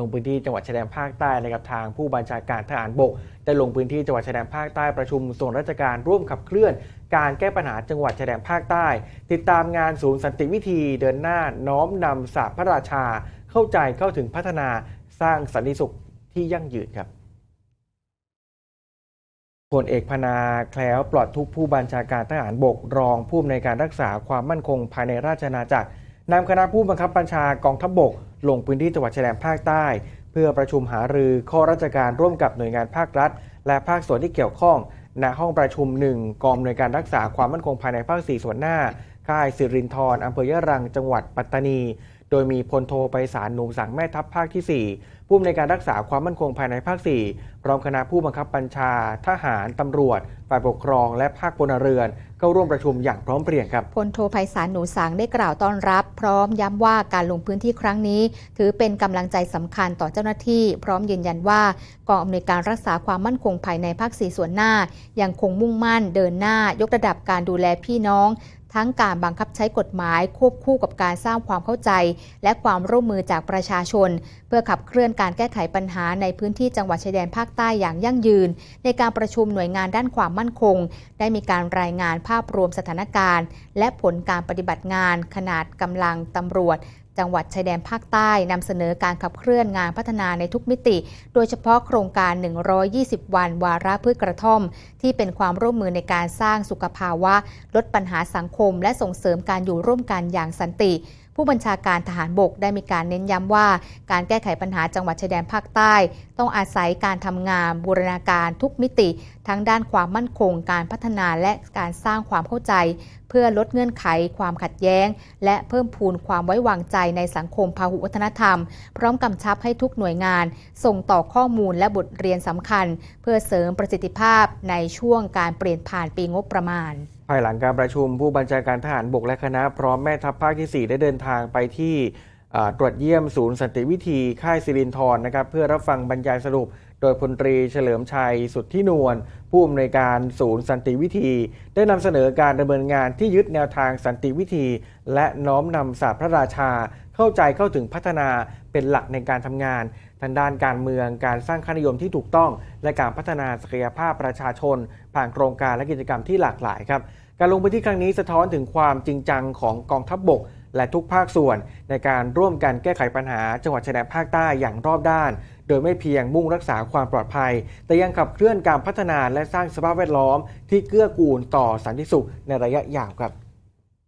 ลงพื้นที่จังหวัดชายแดนภาคใต้นะครับทางผู้บัญชาการทหารบกได้ลงพื้นที่จังหวัดชายแดนภาคใต้ประชุมส่วนราชการร่วมขับเคลื่อน การแก้ปัญหาจังหวัดชายแดนภาคใต้ ติดตามงานศูนย์สันติวิธีเดินหน้าน้อมนำศาสตร์พระราชา เข้าใจเข้าถึงพัฒนาสร้างสันติสุขที่ยั่งยืนครับพลเอกพนาแคล้วปลอดทุกผู้บัญชาการทหารบกรองผู้อำนวยการรักษาความมั่นคงภายในราชอาณาจักร นำคณะผู้บังคับบัญชากองทัพบก ลงพื้นที่จังหวัดชายแดนภาคใต้ เพื่อประชุมหารือข้อราชการร่วมกับหน่วยงานภาครัฐ และภาคส่วนที่เกี่ยวข้อง ณห้องประชุมหนึ่งกองอำนวยการรักษาความมั่นคงภายในภาคสี่ส่วนหน้า ค่ายสิรินทรอำเภอยะรังจังหวัดปัตตานี โดยมีพลโทไปสารหนุ่มสังแม่ทัพภาคที่ 4 ผู้อำนวยการรักษาความมั่นคงภายในภาค 4 พร้อมคณะผู้บังคับบัญชา ทหาร ตำรวจ ฝ่ายปกครอง และภาคพลเรือน เข้าร่วมประชุมอย่างพร้อมเพรียงครับ พลโทไพศาลหนูสังได้กล่าวต้อนรับ พร้อมย้ำว่าการลงพื้นที่ครั้งนี้ ถือเป็นกำลังใจสำคัญต่อเจ้าหน้าที่ พร้อมยืนยันว่ากองอำนวยการรักษาความมั่นคงภายในภาคสีส่วนหน้ายังคงมุ่งมั่นเดินหน้ายกระดับการดูแลพี่น้อง ทั้งการบังคับใช้กฎหมายควบคู่กับการสร้างความเข้าใจ และความร่วมมือจากประชาชน เพื่อขับเคลื่อนการแก้ไขปัญหาในพื้นที่จังหวัดชายแดนภาคใต้อย่างยั่งยืน ในการประชุมหน่วยงานด้านความมั่นคง ได้มีการรายงานภาพรวมสถานการณ์ และผลการปฏิบัติงาน ขนาดกำลังตำรวจ จังหวัดชายแดนภาคใต้นำเสนอการขับเคลื่อนงานพัฒนาในทุกมิติ โดยเฉพาะโครงการ 120 วันวาระพืชกระท่อม ที่เป็นความร่วมมือในการสร้างสุขภาวะ ลดปัญหาสังคม และส่งเสริมการอยู่ร่วมกันอย่างสันติผู้บัญชาการทหารบกได้มีการเน้นย้ำว่า การแก้ไขปัญหาจังหวัดชายแดนภาคใต้ ต้องอาศัยการทำงานบูรณาการทุกมิติ ทั้งด้านความมั่นคง การพัฒนาและการสร้างความเข้าใจ เพื่อลดเงื่อนไข ความขัดแย้ง และเพิ่มพูนความไว้วางใจในสังคมพหุวัฒนธรรม พร้อมกำชับให้ทุกหน่วยงาน ส่งต่อข้อมูลและบทเรียนสำคัญ เพื่อเสริมประสิทธิภาพในช่วงการเปลี่ยนผ่านปีงบประมาณ ภายหลังการประชุมผู้บัญชาการทหารบกและคณะพร้อมแม่ทัพภาคที่ 4 ได้เดินทางไปที่ ตรวจเยี่ยมศูนย์สันติวิธีค่ายสิรินทรนะครับเพื่อรับฟังบรรยายสรุป โดยพลตรีเฉลิมชัยสุทธินวลผู้อำนวยการศูนย์สันติวิธี ได้นำเสนอการดำเนินงานที่ยึดแนวทางสันติวิธี และน้อมนำศาสตร์พระราชา เข้าใจเข้าถึงพัฒนาเป็นหลักในการทำงานทางด้านการเมืองการสร้างค่านิยมที่ถูกต้อง และการพัฒนาศักยภาพประชาชน ผ่านโครงการและกิจกรรมที่หลากหลายครับการลงพื้นที่ครั้งนี้สะท้อนถึงความจริงจังของกองทัพบบก และทุกภาคส่วน ในการร่วมกันแก้ไขปัญหา จังหวัดชายแดนภาคใต้อย่างรอบด้าน โดยไม่เพียงมุ่งรักษาความปลอดภัย แต่ยังขับเคลื่อนการพัฒนาและสร้างสภาพแวดล้อม ที่เกื้อกูลต่อสันติสุขในระยะยาวครับ